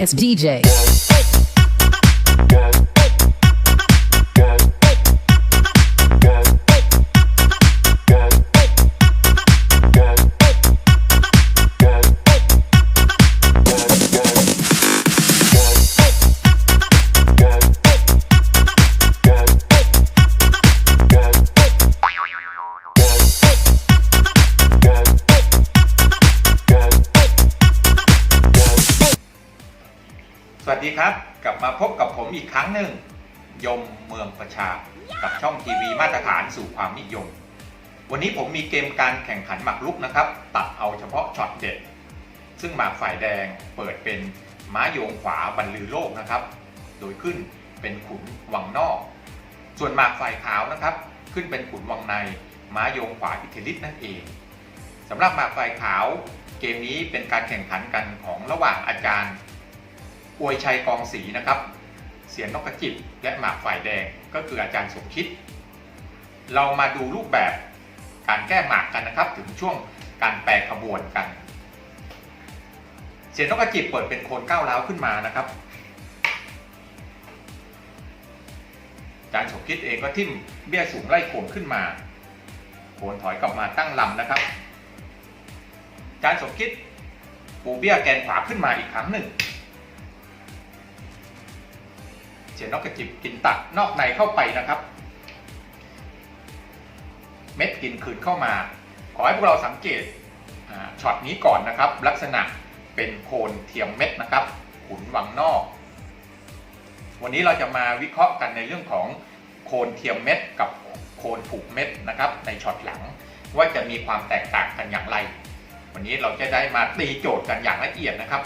It's DJ. ดีครับ กลับมาพบกับผมอีกครั้งหนึ่ง ยมเมืองประชา กับช่องทีวีมาตรฐานสู่ความนิยม วันนี้ผมมีเกมการแข่งขันหมากรุกนะครับ ตัดเอาเฉพาะช็อตเด็ด ซึ่งหมากฝ่ายแดงเปิดเป็นม้าโยงขวาบรรลือโลกนะครับ โดยขึ้นเป็นขุนวังนอก ส่วนหมากฝ่ายขาวนะครับ ขึ้นเป็นขุนวังใน ม้าโยงขวาอิทธิฤทธิ์นั่นเองสำหรับหมากฝ่ายขาว เกมนี้เป็นการแข่งขันกันของระหว่างอาจารย์ อวยชัยกองศรีนะครับ เสียงนกกระจิบและหมากฝ่ายแดงก็คืออาจารย์สมคิด เรามาดูรูปแบบการแก้หมากกันนะครับ ถึงช่วงการแปลขบวนกัน เสียงนกกระจิบเปิดเป็นโคนก้าวร้าขึ้นมานะครับอาจารย์สมคิดเองก็ทิ่มเบี้ยสูงไล่โคนขึ้นมาโคนถอยกลับมาตั้งลำนะครับอาจารย์สมคิดปูเบี้ยแกนขวาขึ้นมาอีกครั้งหนึ่ง สียนกกระจิบกินตัดนอกในเข้าไปนะครับ เม็ดกินคืนเข้ามา ขอให้พวกเราสังเกตช็อตนี้ก่อนนะครับ ลักษณะเป็นโคนเทียมเม็ดนะครับ ขุนวังนอก วันนี้เราจะมาวิเคราะห์กันในเรื่องของโคนเทียมเม็ดกับโคนผูกเม็ดนะครับ ในช็อตหลังว่าจะมีความแตกต่างกันอย่างไร วันนี้เราจะได้มาตีโจทย์กันอย่างละเอียดนะครับ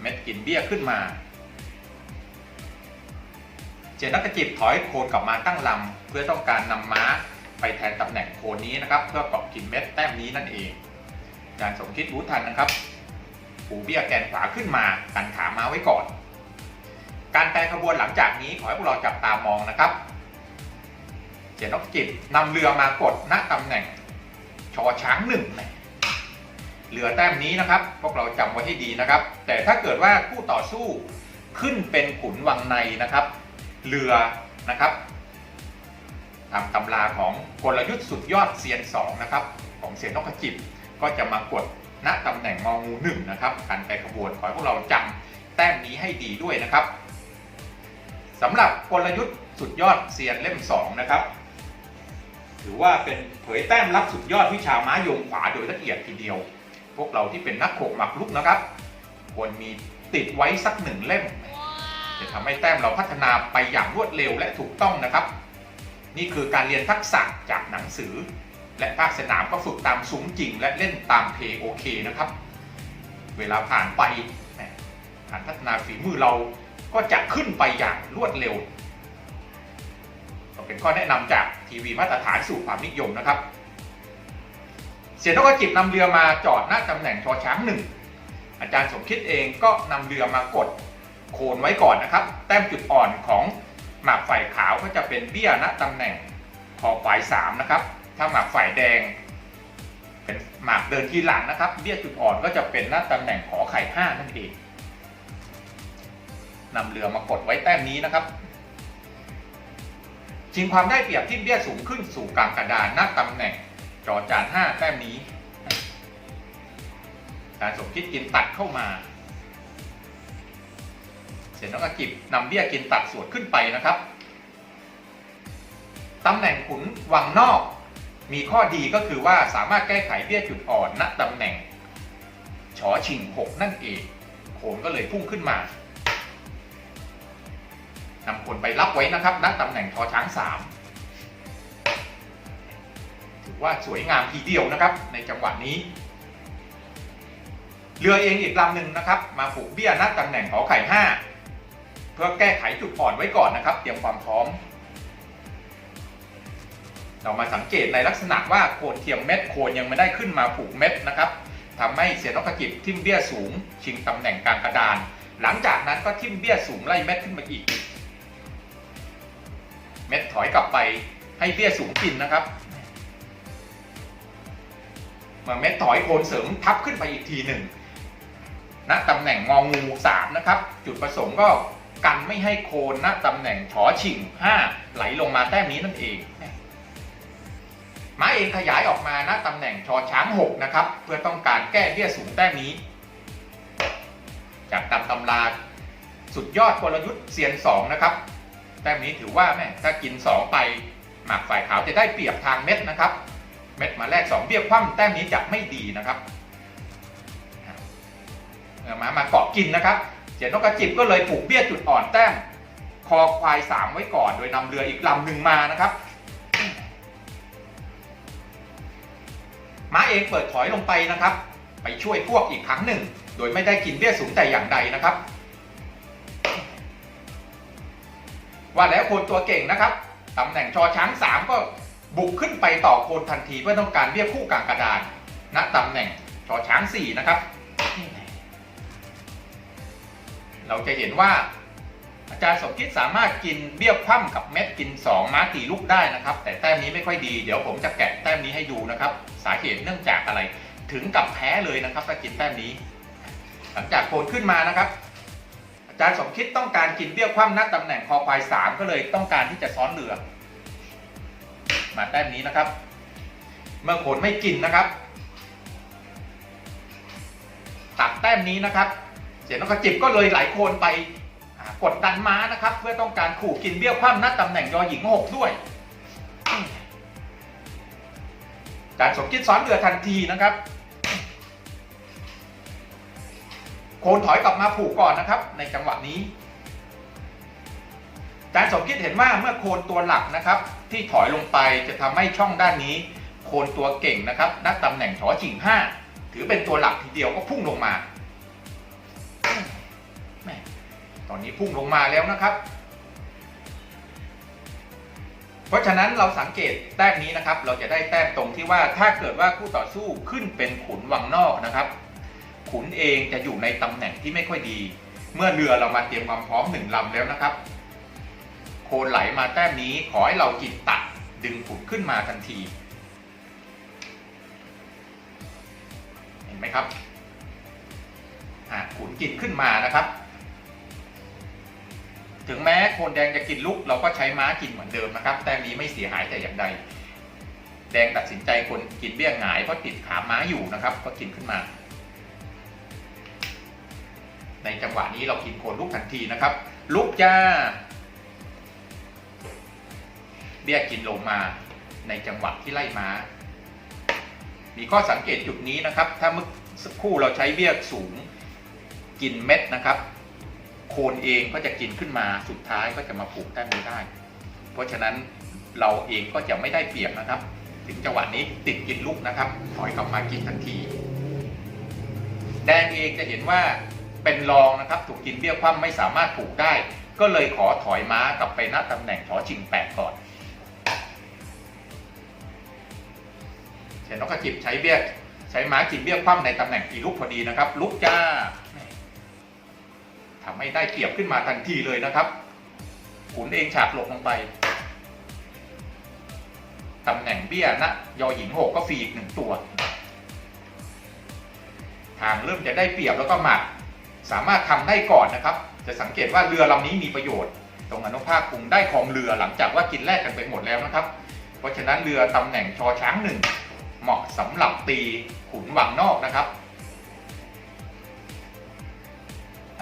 เม็ดกินเบี้ยขึ้นมา เจนนักจิบถอยโคนกลับมาตั้งลำเพื่อต้องการนำม้าไปแทนตำแหน่งโคนนี้นะครับ เพื่อเกาะกินเม็ดแต้มนี้นั่นเองอาจารย์สมคิดรู้ทันนะครับปูเบี้ยแกนขวาขึ้นมากันขาม้าไว้ก่อน การแปลขบวนหลังจากนี้ขอให้พวกเราจับตามองนะครับเจนนักจิบนำเรือมากดณตำแหน่ง ชอช้างหนึ่งเรือแต้มนี้นะครับ พวกเราจำไว้ให้ดีนะครับ แต่ถ้าเกิดว่าคู่ต่อสู้ขึ้นเป็นขุนวังในนะครับ เรือนะครับตามตำราของกลยุทธ์สุดยอดเซียน2นะครับของเซียนนกกระจิบก็จะมากดณตำแหน่งงองูหนึ่งนะครับการไปขบวนขอให้พวกเราจำแต้มนี้ให้ดีด้วยนะครับสำหรับกลยุทธ์สุดยอดเซียนเล่ม2นะครับถือว่าเป็นเผยแต้มลับสุดยอดวิชาม้าโยงขวาโดยละเอียดทีเดียว พวกเราที่เป็นนักโขกหมักลุกนะครับ ควรมีติดไว้สักหนึ่งเล่ม จะทำให้แต้มเราพัฒนาไปอย่างรวดเร็วและถูกต้องนะครับ นี่คือการเรียนทักษะจากหนังสือ และภาคสนามก็ฝึกตามซุ้มจริง และเล่นตามเพย์โอเคนะครับ เวลาผ่านไปการพัฒนาฝีมือเราก็จะขึ้นไปอย่างรวดเร็วก็เป็นข้อแนะนำจากทีวีมาตรฐานสู่ความนิยมนะครับ เสียนกกระจิบนำเรือมาจอดหน้าตำแหน่งชอช้างหนึ่งอาจารย์สมคิดเองก็นำเรือมากด โคนไว้ก่อนนะครับ แต้มจุดอ่อนของหมากฝ่ายขาวก็จะเป็นเบี้ยณตำแหน่งคอควายสามนะครับ ถ้าหมากฝ่ายแดง เป็นหมากเดินทีหลังนะครับ เบี้ยจุดอ่อนก็จะเป็นหน้าตำแหน่งขอไข่ห้านั่นเองนำเรือมากดไว้แต้มนี้นะครับชิงความได้เปรียบที่เบี้ยสูงขึ้นสู่กลางกระดานหน้าตำแหน่งจอจานห้าแต้มนี้ การสมคิดกินตัดเข้ามา ร็จแล้วก็กิบนำเบี้ยกินตัดส่วนขึ้นไปนะครับตำแหน่งขุนวังนอก มีข้อดีก็คือว่าสามารถแก้ไขเบี้ยจุดอ่อนณตำแหน่งชอชิงหกนั่นเองโขนก็เลยพุ่งขึ้นมานำคนไปรับไว้นะครับณตำแหน่งชอช้างสามถือว่าสวยงามทีเดียวนะครับ ในจังหวะนี้ เรือเองอีกลำหนึ่งนะครับ มาผูกเบี้ยณตำแหน่งขอไข่ห้า เพื่อแก้ไขจุดอ่อนไว้ก่อนนะครับ เตรียมความพร้อม เรามาสังเกตในลักษณะว่าโคนเทียมเม็ดโคนยังไม่ได้ขึ้นมาผูกเม็ดนะครับทำให้เสียนกกระจิบทิ่มเบี้ยสูง ชิงตำแหน่งกลางกระดาน หลังจากนั้นก็ทิ่มเบี้ยสูงไล่เม็ดขึ้นมาอีก เม็ดถอยกลับไปให้เบี้ยสูงกินนะครับเมื่อเม็ดถอยโคนเสริมทับขึ้นไปอีกทีหนึ่งณตำแหน่งงองู3นะครับ จุดประสงค์ก็ กันไม่ให้โคนณตำแหน่งชอชิง5ไหลลงมาแต้มนี้นั่นเองม้าเองขยายออกมาณตำแหน่งชอช้าง6นะครับเพื่อต้องการแก้เบี้ยสูงแต้มนี้ จากตำตำราสุดยอดกลยุทธ์เซียน2นะครับแต้มนี้ถือว่าแม่ถ้ากิน 2 ไปหมากฝ่ายขาวจะได้เปรียบทางเม็ดนะครับ เม็ดมาแรก 2เบี้ยคว่ำแต้มนี้จะไม่ดีนะครับเออมามาเกาะกินนะครับ ยนนกกระจิบก็เลยผูกเบี้ยจุดอ่อนแต้มคอควาย3ไว้ก่อน โดยนำเรืออีกลำหนึ่งมานะครับม้าเองเปิดถอยลงไปนะครับ ไปช่วยพวกอีกครั้งหนึ่ง โดยไม่ได้กินเบี้ยสูงแต่อย่างใดนะครับ ว่าแล้วโคนตัวเก่งนะครับตำแหน่งชอช้าง 3 ก็บุกขึ้นไปต่อโคนทันทีเพื่อต้องการเบี้ยคู่กลางกระดานณตำแหน่งชอช้าง4นะครับ เราจะเห็นว่า อาจารย์สมคิดสามารถกินเบี้ยคว่ำกับเม็ดกิน 2 ม้าตีลูกได้นะครับ แต่แต้มนี้ไม่ค่อยดีเดี๋ยวผมจะแกะแต้มนี้ให้ดูนะครับ สาเหตุเนื่องจากอะไร ถึงกับแพ้เลยนะครับถ้ากินแต้มนี้ หลังจากโคนขึ้นมานะครับ อาจารย์สมคิดต้องการกินเบี้ยคว่ำนักตำแหน่งคอควาย3ก็เลยต้องการที่จะซ้อนเรือมาแต้มนี้นะครับ เมื่อโคนไม่กินนะครับตัดแต้มนี้นะครับ เสียนกกระจิบก็เลยไหลโคนไปกดดันม้านะครับ เพื่อต้องการขู่กินเบี้ยวคว่ำนักตำแหน่งยอหญิงหกด้วยอาจารย์สมคิดซ้อนเรือทันทีนะครับ โคนถอยกลับมาผูกก่อนนะครับ ในจังหวะนี้อาจารย์สมคิดเห็นว่าเมื่อโคนตัวหลักนะครับ ที่ถอยลงไปจะทำให้ช่องด้านนี้ โคนตัวเก่งนะครับนักตำแหน่งชอจิงห้าถือเป็นตัวหลักทีเดียวก็พุ่งลงมา อนนี้พุ่งลงมาแล้วนะครับ เพราะฉะนั้นเราสังเกตแต้มนี้นะครับ เราจะได้แต้มตรงที่ว่าถ้าเกิดว่าคู่ต่อสู้ขึ้นเป็นขุนวังนอกนะครับ ขุนเองจะอยู่ในตำแหน่งที่ไม่ค่อยดี เมื่อเรือเรามาเตรียมความพร้อมหนึ่งลำแล้วนะครับ โคนไหลมาแต้มนี้ขอให้เราจิตตัดดึงขุนขึ้นมาทันทีเห็นไหมครับอะขุนกินขึ้นมานะครับ ถึงแม้โคนแดงจะกินลุก เราก็ใช้ม้ากินเหมือนเดิมนะครับ แต้มนี้ไม่เสียหายแต่อย่างใด แดงตัดสินใจคนกินเบี้ยงหงายเพราะติดขาม้าอยู่นะครับ ก็กินขึ้นมา ในจังหวะนี้เรากินโคนลุกทันทีนะครับ ลุกจ้า เบี้ยกินลงมาในจังหวะที่ไล่ม้า มีข้อสังเกตจุดนี้นะครับ ถ้าเมื่อสักครู่เราใช้เบี้ยสูงกินเม็ดนะครับ โคนเองก็จะกินขึ้นมาสุดท้ายก็จะมาผูกแต้มได้ เพราะฉะนั้นเราเองก็จะไม่ได้เปรียบนะครับ ถึงจังหวะนี้ติดกินลูกนะครับถอยกลับมากินทันที แดงเองจะเห็นว่าเป็นรองนะครับถูกกินเบี้ยคว่ำไม่สามารถผูกได้ ก็เลยขอถอยม้ากลับไปณตำแหน่งชอชิงแปดก่อนเชนนกกระจิบใช้เบี้ยใช้ม้ากินเบี้ยคว่ำในตำแหน่งตีลูกพอดีนะครับ ลุกจ้า ทำให้ได้เปรียบขึ้นมาทันทีเลยนะครับขุนเองฉากหลบลงไปตำแหน่งเบี้ยนะยอหญิงหกก็ฟรีอีกหนึ่งตัว ทางเริ่มจะได้เปรียบแล้วก็หมัดสามารถทำได้ก่อนนะครับ จะสังเกตว่าเรือลำนี้มีประโยชน์ ตรงอนุภาคคุงได้ครองเรือหลังจากว่ากินแลกกันไปหมดแล้วนะครับ เพราะฉะนั้นเรือตำแหน่งชอช้างหนึ่งเหมาะสำหรับตีขุนวังนอกนะครับ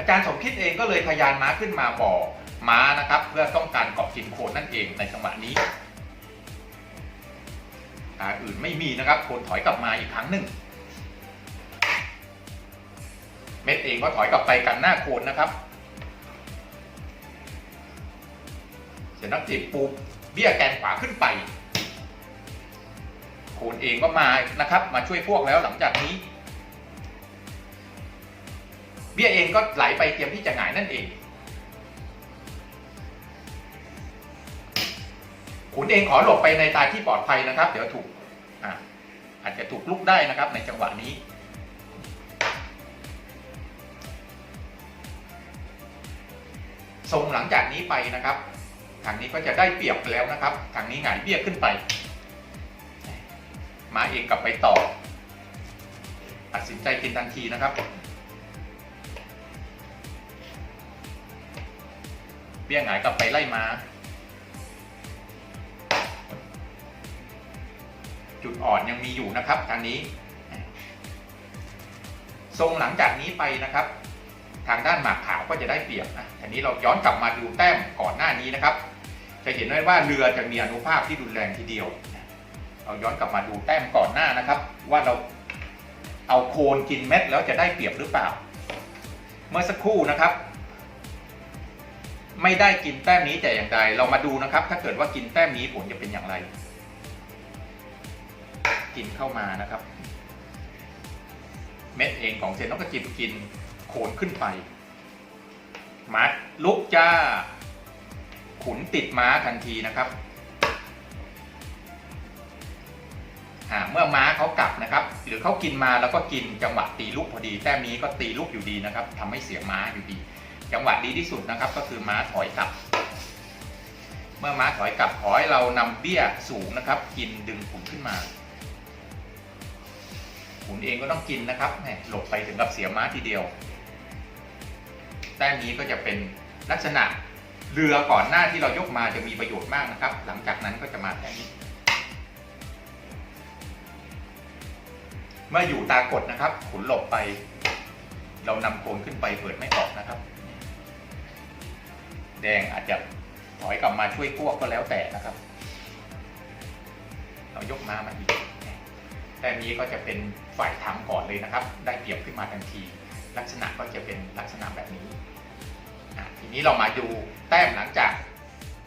อาจารย์สมคิดเองก็เลยพยานม้าขึ้นมาบ่อม้านะครับ เพื่อต้องการเกาะกินโคนนั่นเองในจังหวะนี้ทางอื่นไม่มีนะครับโคนถอยกลับมาอีกครั้งหนึ่ง เม็ดเองก็ถอยกลับไปกันหน้าโคนนะครับเสร็จนักจิบปูเบี้ยแกนขวาขึ้นไปโคนเองก็มานะครับ มาช่วยพวกแล้วหลังจากนี้ เบี้ยเองก็ไหลไปเตรียมที่จะหงายนั่นเอง ขุนเองขอหลบไปในตาที่ปลอดภัยนะครับ เดี๋ยวถูกอะอาจจะถูกลุกได้นะครับในจังหวะนี้ทรงหลังจากนี้ไปนะครับ ทางนี้ก็จะได้เปรียบแล้วนะครับ ทางนี้หงายเบี้ยขึ้นไป มาเองกลับไปต่อ ตัดสินใจกินทันทีนะครับ บี้ยหงายกลับไปไล่มาจุดอ่อนยังมีอยู่นะครับทางนี้ ทรงหลังจากนี้ไปนะครับ ทางด้านหมากขาวก็จะได้เปรียบนะทีนี้เราย้อนกลับมาดูแต้มก่อนหน้านี้นะครับ จะเห็นได้ว่าเรือจะมีอนุภาคที่รุนแรงทีเดียว เราย้อนกลับมาดูแต้มก่อนหน้านะครับ ว่าเราเอาโคนกินเม็ดแล้วจะได้เปรียบหรือเปล่า เมื่อสักครู่นะครับ ไม่ได้กินแต้มนี้แต่อย่างใด เรามาดูนะครับ ถ้าเกิดว่ากินแต้มนี้ผลจะเป็นอย่างไร กินเข้ามานะครับ เม็ดเองของเซนนกกระจิบกินโคนขึ้นไป มัดลุกจ้า ขุนติดม้าทันทีนะครับเมื่อม้าเขากลับนะครับ หรือเขากินมาแล้วก็กินจังหวะตีลูกพอดี แต้มนี้ก็ตีลูกอยู่ดีนะครับทำให้เสียม้าอยู่ดี จังหวะดีที่สุดนะครับ ก็คือม้าถอยกลับ เมื่อม้าถอยกลับขอให้เรานำเบี้ยสูงนะครับ กินดึงขุนขึ้นมาขุนเองก็ต้องกินนะครับแหมหลบไปถึงกับเสียม้าทีเดียวแต้มนี้ก็จะเป็นลักษณะเรือก่อนหน้าที่เรายกมาจะมีประโยชน์มากนะครับ หลังจากนั้นก็จะมาแต้มนี้เมื่ออยู่ตากดนะครับ ขุนหลบไป เรานำโคนขึ้นไปเปิดไม่ออกนะครับ แดงอาจจะถอยกลับมาช่วยพวกก็แล้วแต่นะครับ เรายกมามาอีกแต่นี้ก็จะเป็นฝ่ายทำก่อนเลยนะครับ ได้เปรียบขึ้นมาทันที ลักษณะก็จะเป็นลักษณะแบบนี้ ทีนี้เรามาดูแต้มหลังจาก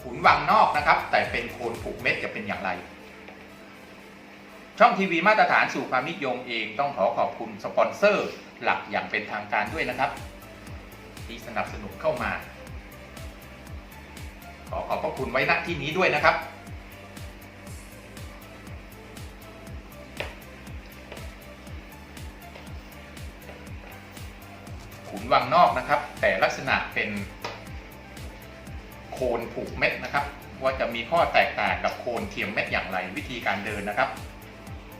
ขุนวังนอกนะครับ แต่เป็นโคนผูกเม็ดจะเป็นอย่างไร ช่องทีวีมาตรฐานสู่ความนิยมเองต้องขอขอบคุณสปอนเซอร์หลักอย่างเป็นทางการด้วยนะครับ ที่สนับสนุนเข้ามา ขอขอบพระคุณไว้ณที่นี้ด้วยนะครับ ขุนวังนอกนะครับ แต่ลักษณะเป็นโคนผูกเม็ดนะครับ ว่าจะมีข้อแตกต่างกับโคนเทียมเม็ดอย่างไรวิธีการเดินนะครับ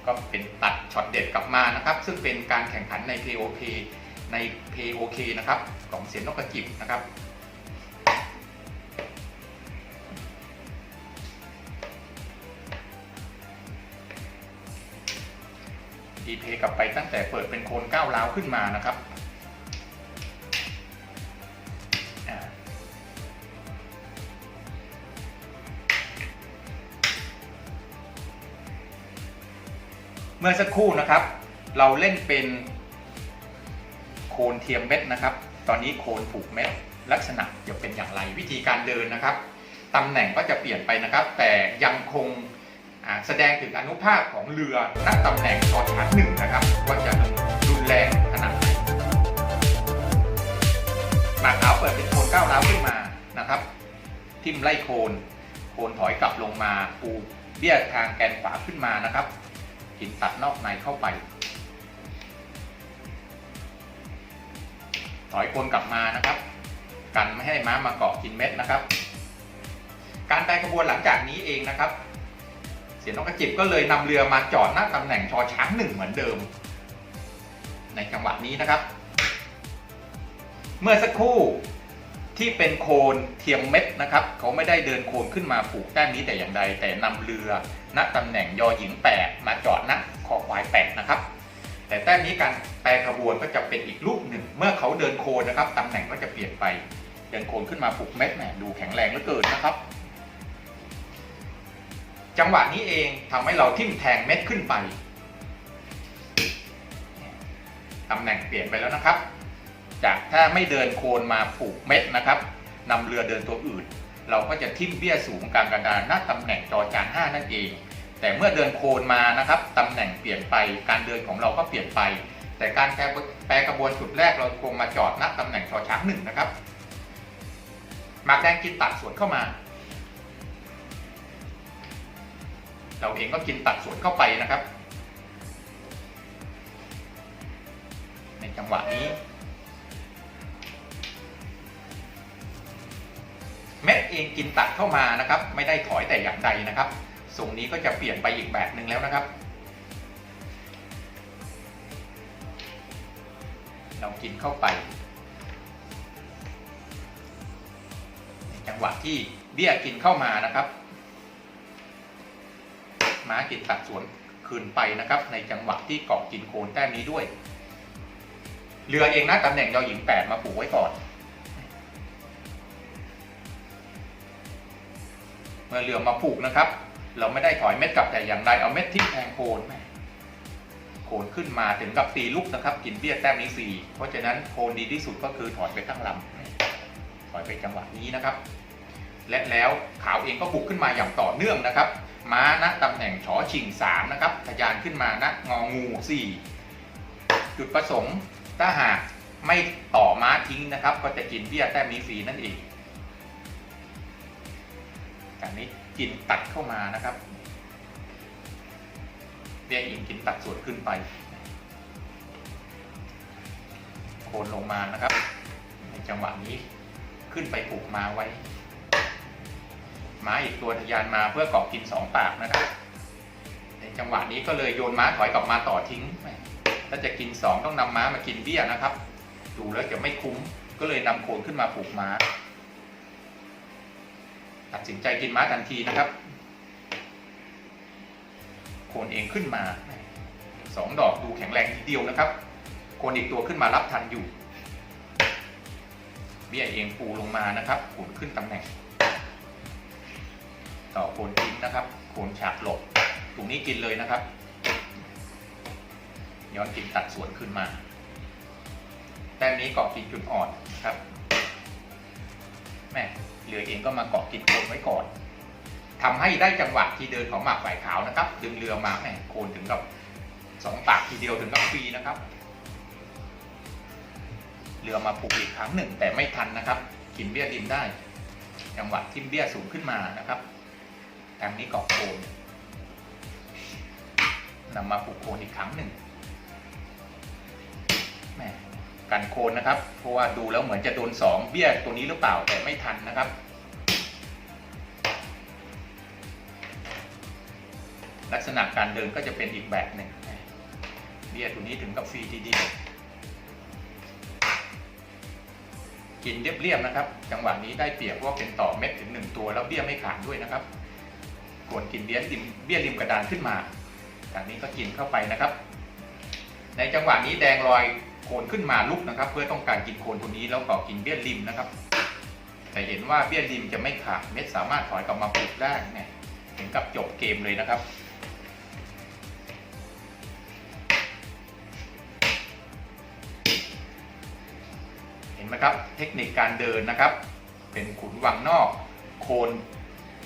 ก็เป็นตัดช็อตเด็ดกลับมานะครับ ซึ่งเป็นการแข่งขันใน POK ใน POK นะครับ ของเสียนนกกระจิบนะครับ ดีเพย์กลับไปตั้งแต่เปิดเป็นโคนก้าวร้าวขึ้นมานะครับเมื่อสักครู่นะครับ เราเล่นเป็นโคนเทียมเม็ดนะครับ ตอนนี้โคนผูกเม็ดลักษณะจะเป็นอย่างไรวิธีการเดินนะครับตำแหน่งก็จะเปลี่ยนไปนะครับ แต่ยังคง แสดงถึงอนุภาคของเรือณตำแหน่งตอนชั้นหนึ่งนะครับว่าจะรุนแรงขนาดไหนหมากขาวเปิดเป็นโคนก้าวร้าวขึ้นมานะครับ ทิ่มไล่โคน โคนถอยกลับลงมาปูเบี้ยทางแกนขวาขึ้นมานะครับหินตัดนอกในเข้าไป ถอยโคนกลับมานะครับ กันไม่ให้ม้ามาเกาะกินเม็ดนะครับ การแปลขบวนหลังจากนี้เองนะครับ สียนกกระจิบก็เลยนำเรือมาจอดหน้าตำแหน่งชอช้างหนึ่งเหมือนเดิม ในจังหวะนี้นะครับ เมื่อสักครู่ที่เป็นโคนเทียมเม็ดนะครับ เขาไม่ได้เดินโคนขึ้นมาผูกแต้มนี้แต่อย่างใด แต่นำเรือณตำแหน่งยอหญิงแปดมาจอดณคอควายแปดนะครับ แต่แต้มนี้การแปลขบวนก็จะเป็นอีกรูปหนึ่ง เมื่อเขาเดินโคนนะครับตำแหน่งก็จะเปลี่ยนไป เดินโคนขึ้นมาผูกเม็ดแหมดูแข็งแรงเหลือเกินนะครับ จังหวะนี้เองทำให้เราทิ่มแทงเม็ดขึ้นไปตำแหน่งเปลี่ยนไปแล้วนะครับ จากถ้าไม่เดินโคนมาผูกเม็ดนะครับนำเรือเดินตัวอื่น เราก็จะทิ่มเบี้ยสูงกลางกระดานณตำแหน่งจอจาน5นั่นเอง แต่เมื่อเดินโคนมานะครับตำแหน่งเปลี่ยนไป การเดินของเราก็เปลี่ยนไป แต่การแปลกระบวนจุดแรกเราคงมาจอดณตำแหน่งชอช้างหนึ่งนะครับหมากแดงกินตัดสวนเข้ามา เราเองก็กินตัดส่วนเข้าไปนะครับ ในจังหวะนี้ เม็ดเองกินตัดเข้ามานะครับ ไม่ได้ถอยแต่อย่างใดนะครับทรงนี้ก็จะเปลี่ยนไปอีกแบบหนึ่งแล้วนะครับ เรากินเข้าไป ในจังหวะที่เบี้ยกินเข้ามานะครับ ม้ากินตัดสวนคืนไปนะครับ ในจังหวะที่เกาะกินโคนแต้มนี้ด้วย เรือเองนะตำแหน่งยอหญิงแปดมาผูกไว้ก่อน เมื่อเรือมาผูกนะครับ เราไม่ได้ถอยเม็ดกลับแต่อย่างใดเอาเม็ดทิ้งแทงโคนโคนขึ้นมาถึงกับตีลูกนะครับ กินเบี้ยแต้มนี้สี่เพราะฉะนั้นโคนดีที่สุดก็คือถอยไปตั้งลำถอยไปจังหวะนี้นะครับ และแล้วขาวเองก็บุกขึ้นมาอย่างต่อเนื่องนะครับ ม้าณตำแหน่งชอชิง3นะครับทะยานขึ้นมาณงองู 4 จุดประสงค์ถ้าหากไม่ต่อม้าทิ้งนะครับ ก็จะกินเบี้ยแต้มนี้ฟรีนั่นเองจากนี้กินตัดเข้ามานะครับเบี้ยอิงกินตัดส่วนขึ้นไปโคนลงมานะครับ ในจังหวะนี้ขึ้นไปผูกมาไว้ ม้าอีกตัวทะยานมาเพื่อเกาะกินสองปากนะครับในจังหวะนี้ก็เลยโยนม้าถอยกลับมาต่อทิ้งถ้าจะกินสองต้องนำม้ามากินเบี้ยนะครับ ดูแล้วจะไม่คุ้มก็เลยนำโคนขึ้นมาผูกม้า ตัดสินใจกินม้าทันทีนะครับ โคนเองขึ้นมาสองดอกดูแข็งแรงทีเดียวนะครับ โคนอีกตัวขึ้นมารับทันอยู่ เบี้ยเองปูลงมานะครับโคนขึ้นตำแหน่ง ต่อโคนทิ้งนะครับโคนฉากหลบตรงนี้กินเลยนะครับ ย้อนกินตัดสวนขึ้นมา แต้มนี้เกาะกินจุดอ่อนครับแม่เรือเองก็มาเกาะกินโคนไว้ก่อนทำให้ได้จังหวะที่เดินของหมากฝ่ายขาวนะครับ ดึงเรือมาแม่โคนถึงกับสองปากทีเดียวถึงกับฟรีนะครับเรือมาผูกอีกครั้งหนึ่งแต่ไม่ทันนะครับ กินเบี้ยริมได้ จังหวะทิมเบี้ยสูงขึ้นมานะครับ ทางนี้กาะโคนนำมาผูกโคนอีกครั้งหนึ่งแหม่กันโคนนะครับ เพราะว่าดูแล้วเหมือนจะโดนสองเบี้ยตัวนี้หรือเปล่าแต่ไม่ทันนะครับลักษณะการเดินก็จะเป็นอีกแบบหนึ่งเบี้ยตัวนี้ถึงกับฟรีทีเดียวกินเรียบๆนะครับ จังหวะนี้ได้เปรียบเพราะว่าเป็นต่อเม็ดถึงหนึ่งตัวแล้วเบี้ยไม่ขาดด้วยนะครับ ควรกินเบี้ยริมเบี้ยริมกระดานขึ้นมาจากนี้ก็กินเข้าไปนะครับ ในจังหวะนี้แดงลอยโคนขึ้นมาลุกนะครับ เพื่อต้องการกินโคนตัวนี้แล้วก็กินเบี้ยริมนะครับ แต่เห็นว่าเบี้ยริมจะไม่ขาดเม็ดสามารถถอยกลับมาปลูกได้เนี่ยถึงกับจบเกมเลยนะครับเห็นไหมครับเทคนิคการเดินนะครับ เป็นขุนวังนอก โคน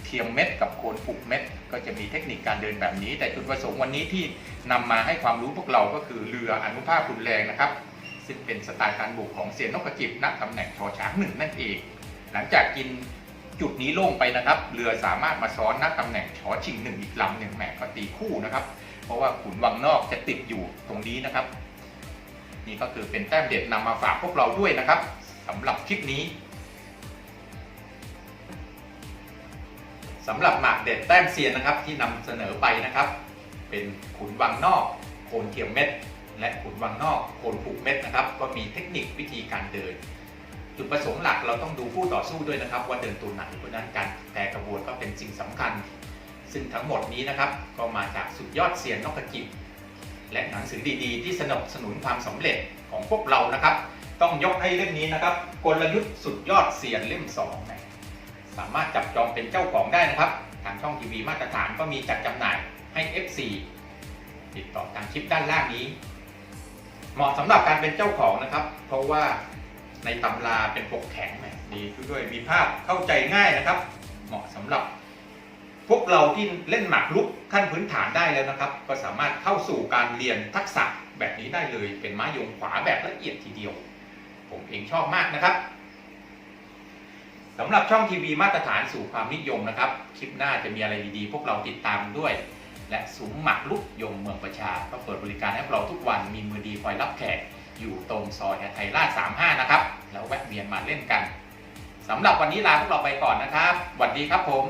เทียมเม็ดกับโคนผูกเม็ด ก็จะมีเทคนิคการเดินแบบนี้ แต่จุดประสงค์วันนี้ที่นำมาให้ความรู้พวกเราก็คือเรืออนุภาครุนแรงนะครับ ซึ่งเป็นสไตล์การบุกของเซียนนกกระจิบณตำแหน่งชอช้างหนึ่งนั่นเอง หลังจากกินจุดนี้โล่งไปนะครับ เรือสามารถมาซ้อนณตำแหน่งชอชิงหนึ่งอีกลำหนึ่งแหมก็ตีคู่นะครับ เพราะว่าขุนวังนอกจะติดอยู่ตรงนี้นะครับ นี่ก็คือเป็นแต้มเด็ดนำมาฝากพวกเราด้วยนะครับสำหรับคลิปนี้ สำหรับหมากเด็ดแต้มเซียนนะครับที่นำเสนอไปนะครับ เป็นขุนวังนอกโคนเทียมเม็ด และขุนวังนอกโคนผูกเม็ดนะครับก็มีเทคนิควิธีการเดิน จุดประสงค์หลักเราต้องดูผู้ต่อสู้ด้วยนะครับ ว่าเดินตัวไหนเพราะนั้นการแปรกระบวนก็เป็นสิ่งสำคัญ ซึ่งทั้งหมดนี้นะครับก็มาจากสุดยอดเซียนนกกระจิบและหนังสือดีๆ ที่สนับสนุนความสำเร็จของพวกเรานะครับ ต้องยกให้เล่มนี้นะครับ กลยุทธ์สุดยอดเซียนเล่ม2นะ สามารถจับจองเป็นเจ้าของได้นะครับ ทางช่องทีวีมาตรฐานก็มีจัดจำหน่ายให้ F4 ติดต่อทางคลิปด้านล่างนี้ เหมาะสำหรับการเป็นเจ้าของนะครับ เพราะว่าในตำราเป็นปกแข็งดีด้วยมีภาพเข้าใจง่ายนะครับ เหมาะสำหรับ พวกเราที่เล่นหมากรุกขั้นพื้นฐานได้แล้วนะครับ ก็สามารถเข้าสู่การเรียนทักษะแบบนี้ได้เลย เป็นม้ายงขวาแบบละเอียดทีเดียว ผมเองชอบมากนะครับ สำหรับช่องทีวีมาตรฐานสู่ความนิยมนะครับ คลิปหน้าจะมีอะไรดีๆ พวกเราติดตามด้วย และสมหมักลุกยมเมืองประชา ก็เปิดบริการให้พวกเราทุกวันมีมือดีคอยรับแขก อยู่ตรงซอยไทยราช35 นะครับ แล้วแวะเวียนมาเล่นกันสำหรับวันนี้ลาพวกเราไปก่อนนะครับสวัสดีครับผม